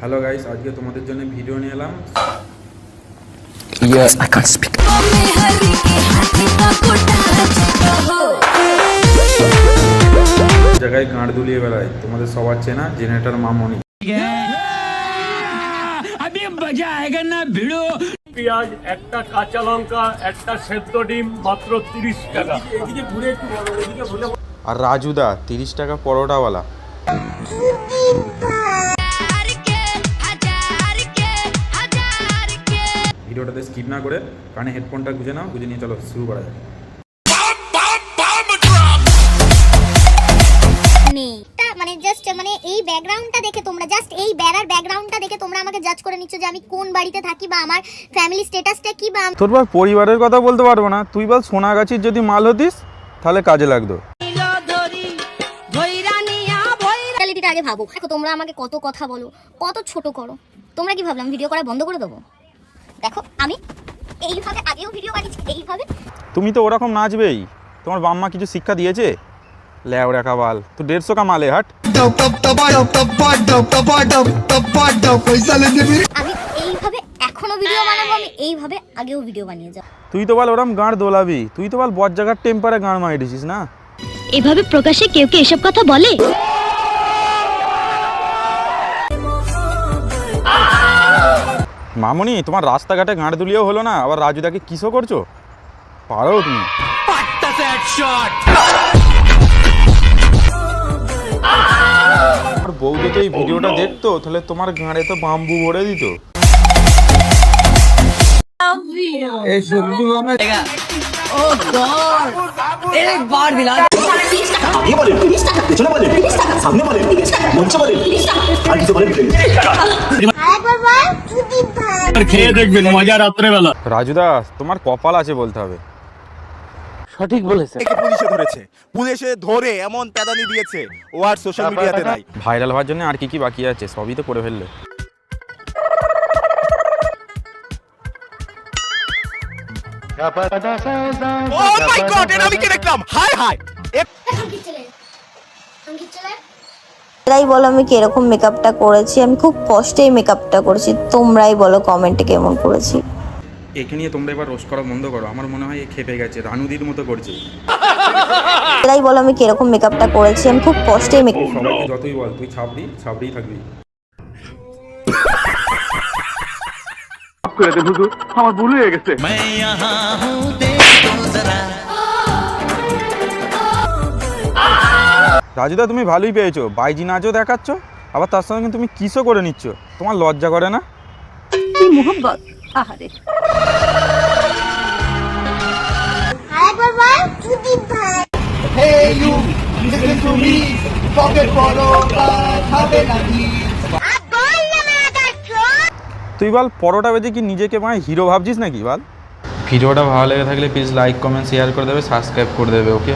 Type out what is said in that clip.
Hello guys আজকে তোমাদের জন্য ভিডিও নিয়ে এলাম। Yes, I can't speak. জায়গায় গাঁড় দুলিয়ে বেড়ায়। তোমাদের সবার চেনা জেনারেটর মামনি পেঁয়াজ একটা কাঁচা লঙ্কা একটা সেদ্ধ ডিম মাত্র তিরিশ টাকা। আর রাজুদা তিরিশ টাকা পরোটাওয়ালা। ভিডিওটাতে স্কিপ না করে কানে হেডফোনটা গুঁজে নাও গুঁজে নিয়ে চলো শুরু করা তা মানে জাস্ট মানে এই ব্যাকগ্রাউন্ডটা দেখে তোমরা জাস্ট এই বেড়ার ব্যাকগ্রাউন্ডটা দেখে তোমরা আমাকে জাজ করে নিচ্ছ যে আমি কোন বাড়িতে থাকি বা আমার ফ্যামিলি স্ট্যাটাসটা কি বা তোর বল পরিবারের কথা বলতে পারব না। তুই বল সোনাগাছির যদি মাল হতিস তাহলে কাজে লাগতো। আগে ভাবো। দেখো তোমরা আমাকে কত কথা বলো কত ছোট করো। তোমরা কি ভাবলাম ভিডিও করা বন্ধ করে দেবো? দেখো আমি এইভাবে আগেও ভিডিও বানিয়েছি এইভাবে। তুমি তো ওরকম নাচবেই। তোমার বাম্মা কিছু শিক্ষা দিয়েছে? ল্যাওড়া কাবাল তো দেড়শো কামালে হাট। আমি এইভাবে এখনও ভিডিও বানাবো আমি এইভাবে আগেও ভিডিও বানিয়ে যাব। তুই তো বল ওরম গাঁড় দোলাবি তুই তো বল বর জায়গার টেম্পারে গাঁড় মারিয়েছিস না? এভাবে প্রকাশ্যে কেউ কি এসব কথা বলে? মামনি তোমার রাস্তাঘাটে গাঁড় দুলিয়েও হলো না আবার রাজুদাকে কিসও করছ? পারো তুমি। আর বউ যদি এই ভিডিওটা দেখতো তাহলে তোমার গাঁড়ে তো বাম্বু ভরে দিত। খেয়ে দেখবেন মজা রাত্রেবেলা। রাজুদা তোমার কপাল আছে বলতে হবে। সঠিক একে পুলিশে ধরেছে। পুলিশে ধরে এমন প্যাদানি দিয়েছে। ও আর সোশ্যাল মিডিয়াতে নাই। ভাইরাল হওয়ার জন্য আর কি কি বাকি আছে? সবই তো করে ফেললে। ও মাই গড এটা আমি কি দেখলাম? হাই হাই এরাই বলো আমি কীরকম মেকআপটা করেছি আমি খুব কষ্টেই মেকআপটা করেছি তোমরাই বলো কমেন্টে কেমন করেছি। একে নিয়ে তোমরা এবার রোস্ট করা বন্ধ করো আমার মনে হয় এ খেপে গেছে রানুদির মতো করছে। এরাই বলো আমি কীরকম মেকআপটা করেছি আমি খুব কষ্টেই মেকআপ সবাইকে যতই বল তুই ছাবড়ি ছাবড়িই থাকবি। রাজুদা তুমি ভালোই পেয়েছ। বাইজি নাচও দেখাচ্ছ আবার তার সঙ্গে তুমি কিসও করে নিচ্ছ? তোমার লজ্জা করে না? সুদীপ ভাই। তুই বল পরোটা বেজে কি নিজেকে মানে হিরো ভাবছিস নাকি বল? ভিডিওটা ভালো লেগে থাকলে প্লিজ লাইক কমেন্ট শেয়ার করে দেবে সাবস্ক্রাইব করে দেবে ওকে